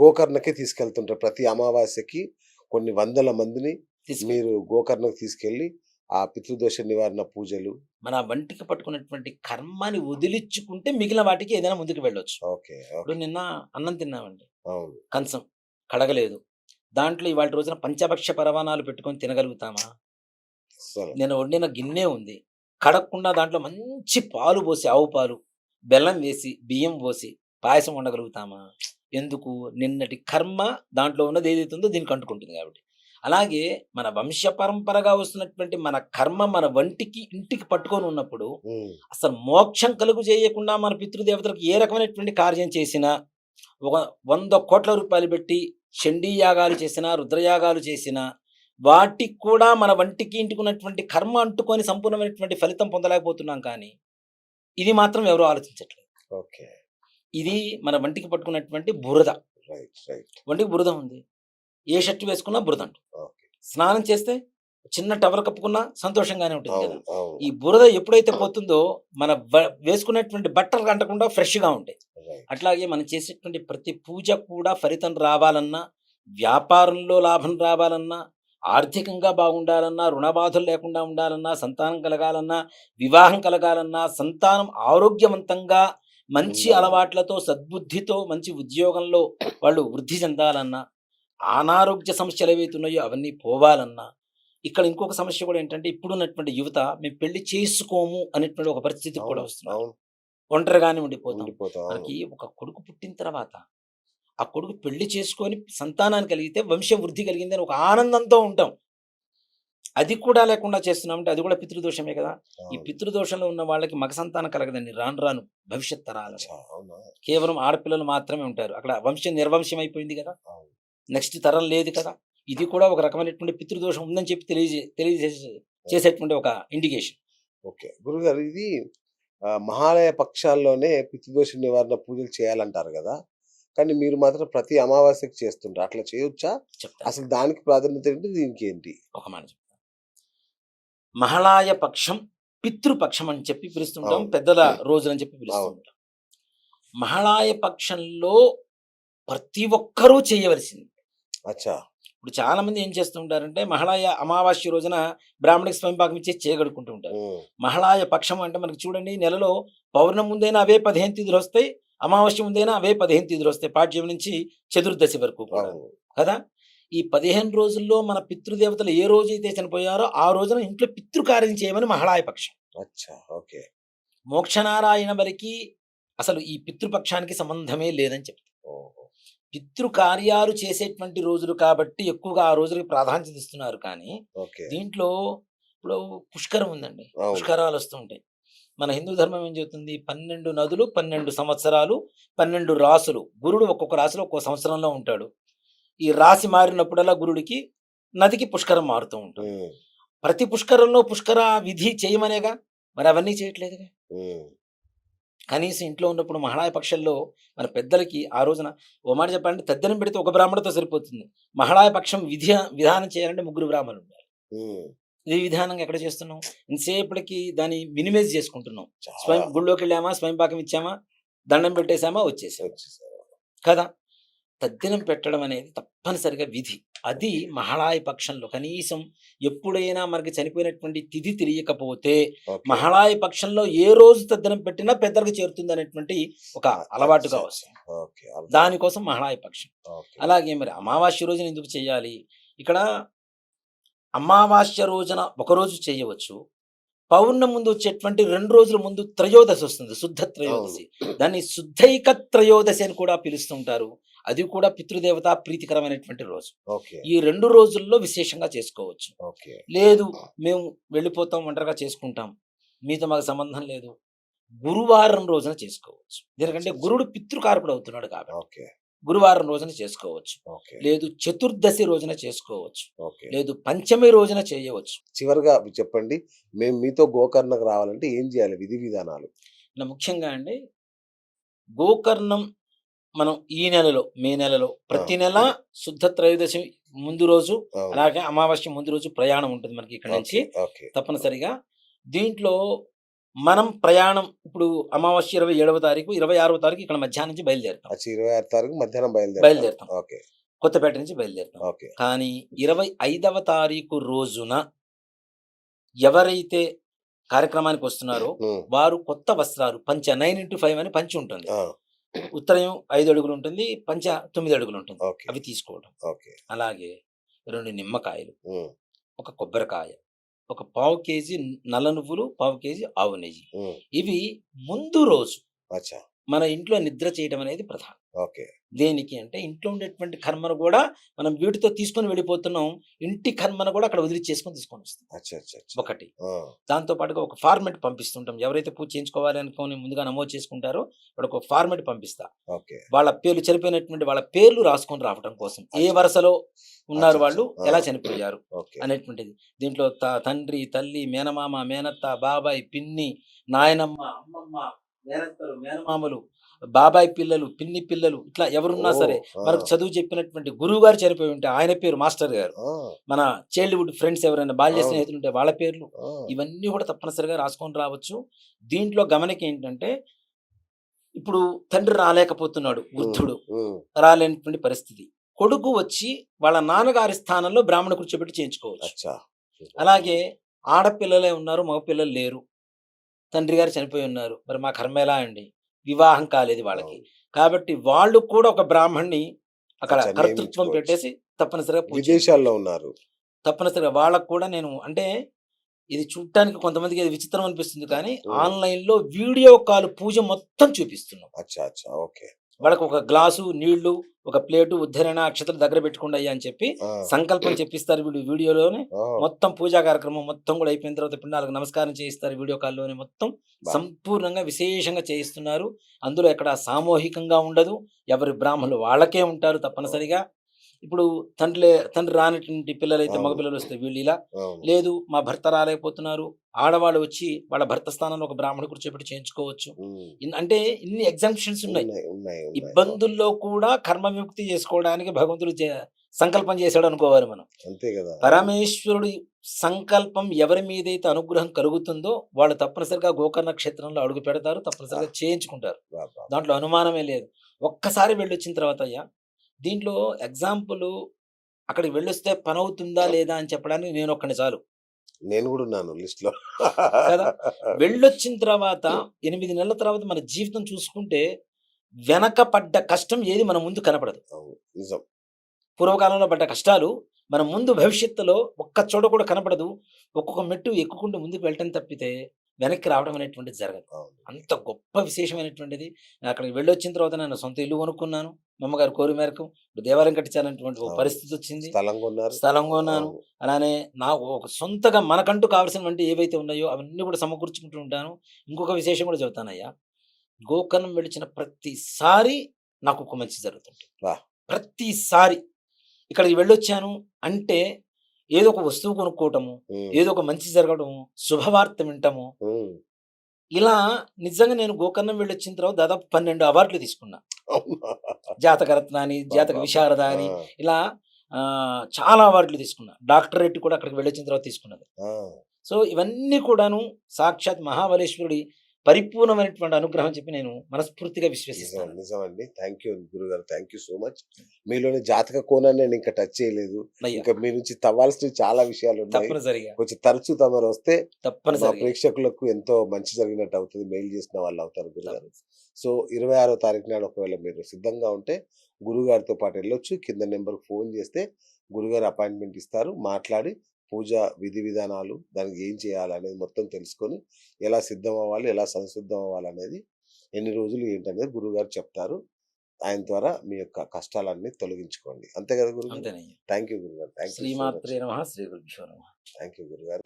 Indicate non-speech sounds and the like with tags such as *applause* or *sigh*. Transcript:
గోకర్ణకే తీసుకెళ్తుంటారు. ప్రతి అమావాస్యకి కొన్ని వందల మందిని మీరు గోకర్ణకు తీసుకెళ్ళి ఆ పితృదోష నివారణ పూజలు మన వంటికి పట్టుకున్నటువంటి కర్మాని వదిలించుకుంటే మిగిలిన వాటికి ఏదైనా ముందుకు వెళ్ళొచ్చు. ఓకే. ఇప్పుడు నిన్న అన్నం తిన్నామండి. అవును. కంచం కడగలేదు. దాంట్లో ఇవాళ రోజున పంచభక్ష పరవాణాలు పెట్టుకొని తినగలుగుతామా. నేను వండిన గిన్నె ఉంది. కడగకుండా దాంట్లో మంచి పాలు పోసి ఆవు పాలు బెల్లం వేసి బియ్యం పోసి పాయసం వండగలుగుతామా? ఎందుకు? నిన్నటి కర్మ దాంట్లో ఉన్నది ఏదైతే ఉందో దీనికి అంటుకుంటుంది కాబట్టి. అలాగే మన వంశ పరంపరగా వస్తున్నటువంటి మన కర్మ మన వంటికి ఇంటికి పట్టుకొని ఉన్నప్పుడు అసలు మోక్షం కలుగు చేయకుండా మన పితృదేవతలకు ఏ రకమైనటువంటి కార్యం చేసినా ఒక వంద కోట్ల రూపాయలు పెట్టి చండీ యాగాలు చేసినా రుద్రయాగాలు చేసినా వాటికి కూడా మన వంటికి ఇంటికి ఉన్నటువంటి కర్మ అంటుకొని సంపూర్ణమైనటువంటి ఫలితం పొందలేకపోతున్నాం కానీ ఇది మాత్రం ఎవరు ఆలోచించట్లేదు. ఓకే. ఇది మన వంటికి పట్టుకున్నటువంటి బురద. వంటికి బురద ఉంది. ఏ షర్ట్ వేసుకున్నా బురద స్నానం చేస్తే చిన్న టవర్ కప్పుకున్నా సంతోషంగానే ఉంటుంది కదా. ఈ బురద ఎప్పుడైతే పోతుందో మన వ- వేసుకున్నటువంటి బట్టలు అంటకుండా ఫ్రెష్గా ఉంటాయి. అట్లాగే మనం చేసేటువంటి ప్రతి పూజ కూడా ఫలితం రావాలన్నా వ్యాపారంలో లాభం రావాలన్నా ఆర్థికంగా బాగుండాలన్నా రుణబాధలు లేకుండా ఉండాలన్నా సంతానం కలగాలన్నా వివాహం కలగాలన్నా సంతానం ఆరోగ్యవంతంగా మంచి. అలవాట్లతో సద్బుద్ధితో మంచి ఉద్యోగంలో వాళ్ళు వృద్ధి చెందాలన్నా అనారోగ్య సమస్యలు ఏవైతే ఉన్నాయో అవన్నీ పోవాలన్నా ఇక్కడ ఇంకొక సమస్య కూడా ఏంటంటే ఇప్పుడున్నటువంటి యువత మేము పెళ్ళి చేసుకోము అనేటువంటి ఒక పరిస్థితి కూడా అవును. ఒంటరిగానే ఉండిపోతాం. మనకి ఒక కొడుకు పుట్టిన తర్వాత ఆ కొడుకు పెళ్ళి చేసుకొని సంతానాన్ని కలిగితే వంశ వృద్ధి కలిగిందని ఒక ఆనందంతో ఉంటాం. అది కూడా లేకుండా చేస్తున్నామంటే అది కూడా పితృదోషమే కదా. ఈ. పితృదోషంలో ఉన్న వాళ్ళకి మగ సంతానం కలగదండి. రాను రాను భవిష్యత్ తరాలు కేవలం ఆడపిల్లలు మాత్రమే ఉంటారు. అక్కడ వంశం నిర్వంశం అయిపోయింది కదా. నెక్స్ట్ తరం లేదు కదా. ఇది కూడా ఒక రకమైనటువంటి పితృదోషం ఉందని చెప్పి తెలియజే తెలియజేసే చేసేటువంటి ఒక ఇండికేషన్. ఓకే. గురుగారు ఇది మహాలయ పక్షాల్లోనే పితృదోష నివారణ పూజలు చేయాలంటారు కదా. కానీ మీరు మాత్రం ప్రతి అమావాస్యకి చేస్తుంటారు అట్లా చేయొచ్చా? అసలు దానికి ప్రాధాన్యత ఏంటి? దీనికి ఏంటి? ఒక మాట చెప్తాను మహళాయ పక్షం పితృపక్షం అని చెప్పి పిలుస్తుంటాం. పెద్దల రోజులు అని చెప్పి. పిలుస్తుంటాం మహళాయ పక్షంలో ప్రతి ఒక్కరూ చేయవలసింది. అచ్చా. ఇప్పుడు చాలా మంది ఏం చేస్తుంటారంటే మహళాయ అమావాస్య రోజున బ్రాహ్మణికి స్వయంపాకం ఇచ్చి చేయగడుకుంటూ ఉంటారు. మహళాయ పక్షం అంటే మనకి చూడండి నెలలో పౌర్ణమి ముందైనా అవే పదిహేను తిథులు వస్తాయి అమావాస్య ముందైనా అవే పదిహేను తిథులు వస్తాయి పాడ్యం నుంచి చతుర్దశి వరకు కూడా. కదా? ఈ పదిహేను రోజుల్లో మన పితృదేవతలు ఏ రోజైతే చనిపోయారో ఆ రోజున ఇంట్లో పితృకార్యం చేయమని మహళాయ పక్షం. అచ్చా ఓకే. మోక్షనారాయణ బలికి అసలు ఈ పితృపక్షానికి సంబంధమే లేదని చెప్తారు. పితృకార్యాలు చేసేటువంటి రోజులు కాబట్టి ఎక్కువగా ఆ రోజులకి ప్రాధాన్యత ఇస్తున్నారు కానీ దీంట్లో ఇప్పుడు పుష్కరం ఉందండి. పుష్కరాలు వస్తుంటాయి మన హిందూ ధర్మం ఏం చెబుతుంది? పన్నెండు నదులు పన్నెండు సంవత్సరాలు పన్నెండు రాసులు. గురుడు ఒక్కొక్క రాశిలో ఒక్కొక్క సంవత్సరంలో ఉంటాడు. ఈ రాశి మారినప్పుడల్లా గురుడికి నదికి పుష్కరం మారుతూ ఉంటుంది. ప్రతి పుష్కరంలో పుష్కర విధి చేయమనేగా? మరి అవన్నీ చేయట్లేదుగా? కనీసం ఇంట్లో ఉన్నప్పుడు మహళాయ పక్షంలో మన పెద్దలకి ఆ రోజున ఓ మాట చెప్పాలంటే తెద్దనం పెడితే ఒక బ్రాహ్మణతో సరిపోతుంది. మహళాయ పక్షం విధి విధానం చేయాలంటే ముగ్గురు బ్రాహ్మణులు ఉండాలి. ఇది విధానంగా ఎక్కడ చేస్తున్నాం? ఇంతసేపటికి దాన్ని మినిమైజ్ చేసుకుంటున్నాం. స్వయం గుళ్ళోకి వెళ్ళామా స్వయం పాకం ఇచ్చామా? దండం పెట్టేశామా? వచ్చేసామా? వచ్చేసారు. కదా? తద్దినం పెట్టడం అనేది తప్పనిసరిగా విధి. అది మహళాయ పక్షంలో కనీసం ఎప్పుడైనా మనకి చనిపోయినటువంటి తిథి తెలియకపోతే. మహళాయ పక్షంలో ఏ రోజు తద్దినం పెట్టినా పెద్దలకు చేరుతుంది అనేటువంటి ఒక అలవాటుగా వస్తుంది అర్థం. దానికోసం మహళాయ పక్షం. అలాగే మరి అమావాస్య రోజున ఎందుకు చేయాలి? ఇక్కడ అమావాస్య రోజున ఒక రోజు చేయవచ్చు. పౌర్ణమి ముందు వచ్చేటువంటి రెండు రోజుల ముందు త్రయోదశి వస్తుంది శుద్ధ త్రయోదశి. దాన్ని శుద్ధైక త్రయోదశి అని కూడా పిలుస్తుంటారు. అది కూడా పితృదేవత ప్రీతికరమైనటువంటి రోజు. ఓకే. ఈ రెండు రోజుల్లో విశేషంగా చేసుకోవచ్చు. ఓకే. లేదు మేము వెళ్ళిపోతాం ఒంటరిగా చేసుకుంటాం. మీతో మాకు సంబంధం లేదు. గురువారం రోజున చేసుకోవచ్చు. ఎందుకంటే గురుడు పితృకారకుడు అవుతున్నాడు కాబట్టి. ఓకే. గురువారం రోజున చేసుకోవచ్చు. ఓకే. లేదు చతుర్దశి రోజున చేసుకోవచ్చు. ఓకే. లేదు పంచమి రోజున చేయవచ్చు. చివరిగా చెప్పండి మేము మీతో గోకర్ణకు రావాలంటే ఏం చేయాలి? విధి విధానాలు? ముఖ్యంగా అండి గోకర్ణం మనం ఈ నెలలో మే నెలలో ప్రతి నెల శుద్ధ త్రయోదశి ముందు రోజు. అలాగే అమావాస్య ముందు రోజు ప్రయాణం ఉంటుంది మనకి ఇక్కడ నుంచి తప్పనిసరిగా. దీంట్లో మనం ప్రయాణం ఇప్పుడు అమావాస్య ఇరవై ఏడవ తారీఖు ఇరవై ఆరవ తారీఖు ఇక్కడ మధ్యాహ్నం నుంచి బయలుదేరుతాం. ఇరవై ఆరు తారీఖు మధ్యాహ్నం బయలుదేరు బయలుదేరుతాం. ఓకే. కొత్తపేట నుంచి బయలుదేరుతాం. ఓకే. కానీ ఇరవై ఐదవ తారీఖు రోజున ఎవరైతే కార్యక్రమానికి వస్తున్నారో వారు కొత్త వస్త్రాలు పంచ నైన్ ఇంటూ ఫైవ్ అని పంచి ఉంటుంది. ఆ, ఉత్తరం ఐదు అడుగులు ఉంటుంది పంచ తొమ్మిది అడుగులు ఉంటుంది అవి తీసుకోవడం ఓకే. అలాగే రెండు నిమ్మకాయలు ఒక కొబ్బరికాయ ఒక పావు కేజీ నల్ల నువ్వులు పావు కేజీ ఆవు నెయ్యి. ఇవి ముందు రోజు మన ఇంట్లో నిద్ర చేయడం అనేది ప్రధానం. ఓకే. దేనికి అంటే ఇంట్లో ఉండేటువంటి కర్మను కూడా మనం వీటితో తీసుకొని వెళ్ళిపోతున్నాం ఇంటి కర్మను కూడా అక్కడ వదిలి చేసుకొని తీసుకొని వస్తాం. ఒకటి. దాంతో పాటుగా ఒక ఫార్మెట్ పంపిస్తుంటాం. ఎవరైతే పూజ చేయించుకోవాలి అనుకొని ముందుగా నమోదు చేసుకుంటారో వాడికి ఒక ఫార్మెట్ పంపిస్తా. ఓకే. వాళ్ళ పేర్లు చనిపోయినటువంటి వాళ్ళ పేర్లు రాసుకొని రావడం కోసం. ఏ వరుసలో ఉన్నారు వాళ్ళు. ఎలా చనిపోయారు అనేటువంటిది. దీంట్లో తండ్రి తల్లి మేనమామ మేనత్త బాబాయ్ పిన్ని నాయనమ్మ అమ్మమ్మ మేనత్తలు మేనమామలు బాబాయ్ పిల్లలు పిన్ని పిల్లలు ఇట్లా ఎవరున్నా సరే మనకు చదువు చెప్పినటువంటి గురువు గారు చనిపోయి ఉంటే ఆయన పేరు మాస్టర్ గారు. మన చైల్డ్హుడ్ ఫ్రెండ్స్ ఎవరైనా బాల్య. స్నేహితులు ఉంటే వాళ్ళ పేర్లు ఇవన్నీ కూడా తప్పనిసరిగా రాసుకొని రావచ్చు. దీంట్లో గమనిక ఏంటంటే ఇప్పుడు తండ్రి రాలేకపోతున్నాడు వృద్ధుడు. రాలేనటువంటి పరిస్థితి. కొడుకు వచ్చి వాళ్ళ నాన్నగారి స్థానంలో బ్రాహ్మణ కూర్చోబెట్టి చేయించుకోవచ్చు. అలాగే ఆడపిల్లలే ఉన్నారు మగపిల్లలు లేరు. తండ్రి గారు చనిపోయి ఉన్నారు. మరి మా కర్మ ఎలా అండి? వివాహం కాలేదు వాళ్ళకి. కాబట్టి వాళ్ళు కూడా ఒక బ్రాహ్మణ్ణి అక్కడ కర్తృత్వం. పెట్టేసి తప్పనిసరిగా విదేశాల్లో ఉన్నారు. తప్పనిసరిగా వాళ్ళకు కూడా నేను అంటే ఇది చూడటానికి కొంతమందికి ఇది విచిత్రం అనిపిస్తుంది కానీ. ఆన్లైన్లో వీడియో కాల్ పూజ మొత్తం చూపిస్తున్నాం. అచ్చా అచ్చా. ఓకే. వాళ్ళకు ఒక గ్లాసు నీళ్ళు ఒక ప్లేటు ఉద్ధరణ అక్షతలు దగ్గర పెట్టుకుండా అయ్యా అని చెప్పి సంకల్పం చెప్పిస్తారు వీళ్ళు వీడియోలోనే. మొత్తం పూజా కార్యక్రమం మొత్తం కూడా అయిపోయిన తర్వాత పిండాలకు నమస్కారం చేయిస్తారు వీడియో కాల్లోనే మొత్తం. సంపూర్ణంగా విశేషంగా చేయిస్తున్నారు. అందులో ఎక్కడ సామూహికంగా ఉండదు. ఎవరి బ్రాహ్మణులు వాళ్ళకే ఉంటారు తప్పనిసరిగా. ఇప్పుడు తండ్రి తండ్రి రానటువంటి పిల్లలైతే అవును. మగ పిల్లలు వస్తే వీళ్ళు ఇలా. లేదు మా భర్త రాలేకపోతున్నారు. ఆడవాళ్ళు వచ్చి వాళ్ళ భర్త స్థానంలో ఒక బ్రాహ్మణు కూర్చోబెట్టి చేయించుకోవచ్చు. అంటే ఇన్ని ఎగ్జామ్షన్స్ ఉన్నాయి. ఇబ్బందుల్లో కూడా కర్మ విముక్తి చేసుకోవడానికి భగవంతుడు సంకల్పం చేశాడు అనుకోవాలి మనం. అంతే కదా. పరమేశ్వరుడి సంకల్పం ఎవరి మీదైతే అనుగ్రహం కలుగుతుందో వాళ్ళు తప్పనిసరిగా గోకర్ణ క్షేత్రంలో అడుగు పెడతారు తప్పనిసరిగా చేయించుకుంటారు. దాంట్లో అనుమానమే లేదు. ఒక్కసారి వెళ్ళొచ్చిన తర్వాత అయ్యా దీంట్లో ఎగ్జాంపుల్ అక్కడికి వెళ్ళొస్తే పని అవుతుందా లేదా అని చెప్పడానికి నేను ఒక్కని చాలు. నేను కూడా ఉన్నాను లిస్ట్లో కదా? *laughs* వెళ్ళొచ్చిన తర్వాత ఎనిమిది నెలల తర్వాత మన జీవితం చూసుకుంటే వెనక పడ్డ కష్టం ఏది మన ముందు కనపడదు. నిజం. పూర్వకాలంలో పడ్డ కష్టాలు మన ముందు భవిష్యత్తులో ఒక్క చోట కూడా కనపడదు. ఒక్కొక్క మెట్టు ఎక్కుకుంటూ ముందుకు వెళ్ళటం తప్పితే వెనక్కి రావడం అనేటువంటిది జరగదు. అంత గొప్ప విశేషమైనటువంటిది. నేను అక్కడికి వెళ్ళొచ్చిన తర్వాత నేను సొంత ఇల్లు కొనుక్కున్నాను. అమ్మగారు కోరి మేరకు ఇప్పుడు దేవాలయం కట్టించాలనేటువంటి ఒక. పరిస్థితి వచ్చింది. స్థలం కొన్నాను. అలానే నాకు ఒక సొంతగా మనకంటూ కావాల్సినటువంటి ఏవైతే ఉన్నాయో అవన్నీ కూడా సమకూర్చుకుంటూ ఉంటాను. ఇంకొక విశేషం కూడా చెబుతానయ్యా. గోకర్ణం వెళిచిన ప్రతిసారి నాకు ఒక మంచి జరుగుతుంది. ప్రతిసారి ఇక్కడికి వెళ్ళొచ్చాను అంటే ఏదో ఒక వస్తువు కొనుక్కోవటము ఏదో ఒక మంచి జరగడము శుభవార్త వింటము. ఇలా నిజంగా నేను గోకర్ణం వెళ్ళొచ్చిన తర్వాత దాదాపు పన్నెండు అవార్డులు తీసుకున్నా? జాతకరత్న అని జాతక విశారద అని ఇలా ఆ, చాలా అవార్డులు తీసుకున్నా. డాక్టరేట్ కూడా అక్కడికి వెళ్ళొచ్చిన తర్వాత తీసుకున్నది. సో ఇవన్నీ కూడాను సాక్షాత్ మహాబలేశ్వరుడి పరిపూర్ణమైనటువంటి అనుగ్రహం చెప్పి నేను మనస్ఫూర్తిగా విశ్వసిస్తాను. నిజం అండి థ్యాంక్ యూ గురుగారు. థ్యాంక్ యూ సో మచ్ మీలోని జాతక కోణాన్ని నేను ఇంకా టచ్ చేయలేదు. ఇంకా మీ నుంచి తవ్వాల్సిన చాలా విషయాలు తప్పనిసరిగా. కొంచెం తరచూ తమరు వస్తే మా తప్పనిసరిగా. ప్రేక్షకులకు ఎంతో మంచి జరిగినట్టు అవుతుంది. మెయిల్ చేసిన వాళ్ళు అవుతారు గురుగారు. సో ఇరవై ఆరో తారీఖు నాడు ఒకవేళ మీరు సిద్ధంగా ఉంటే గురుగారితో పాటు వెళ్ళొచ్చు. కింద నెంబర్కి ఫోన్ చేస్తే గురుగారు అపాయింట్మెంట్ ఇస్తారు. మాట్లాడి పూజ విధి విధానాలు దానికి ఏం చేయాలి అనేది మొత్తం తెలుసుకొని ఎలా సిద్ధం అవ్వాలి ఎలా సంసిద్ధం అవ్వాలి అనేది ఎన్ని రోజులు ఏంటనేది గురుగారు చెప్తారు. ఆయన ద్వారా మీ యొక్క కష్టాలన్నీ తొలగించుకోండి. అంతే కదా గురుగారు? అంతేనయ్యా థ్యాంక్ యూ గురుగారు థ్యాంక్ యూ శ్రీ నమ. థ్యాంక్ యూ గురుగారు.